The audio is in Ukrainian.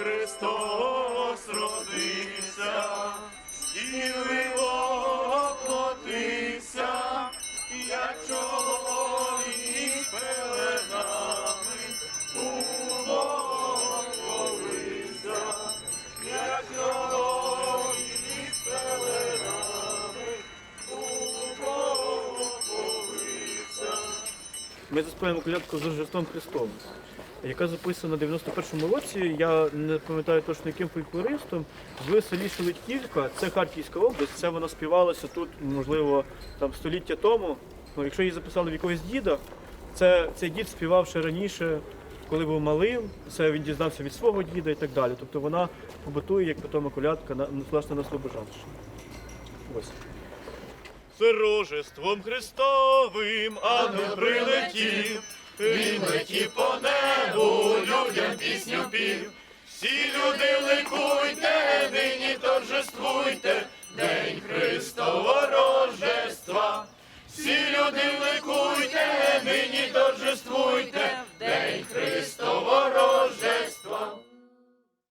Христос родився, діви воплотився, як чоловік пеленами умовився, як чоловік пеленами умовився. Ми заспіваємо колядку з Рождеством Христовим, яка записана в 91-му році. Я не пам'ятаю точно яким фольклористом. В селі Шелудьківка, це Харківська область. Це вона співалася тут, можливо, там століття тому. Ну, якщо її записали в якогось діда, це цей дід співав ще раніше, коли був малим. Це він дізнався від свого діда і так далі. Тобто вона побутує як питома колядка на власне на Слобожанщині. Ось. З Христовим ангел прилетів, він летів по небу, людям пісню пів. Всі люди ликуйте, нині торжествуйте, День Христового Рождества. Всі люди ликуйте, нині торжествуйте,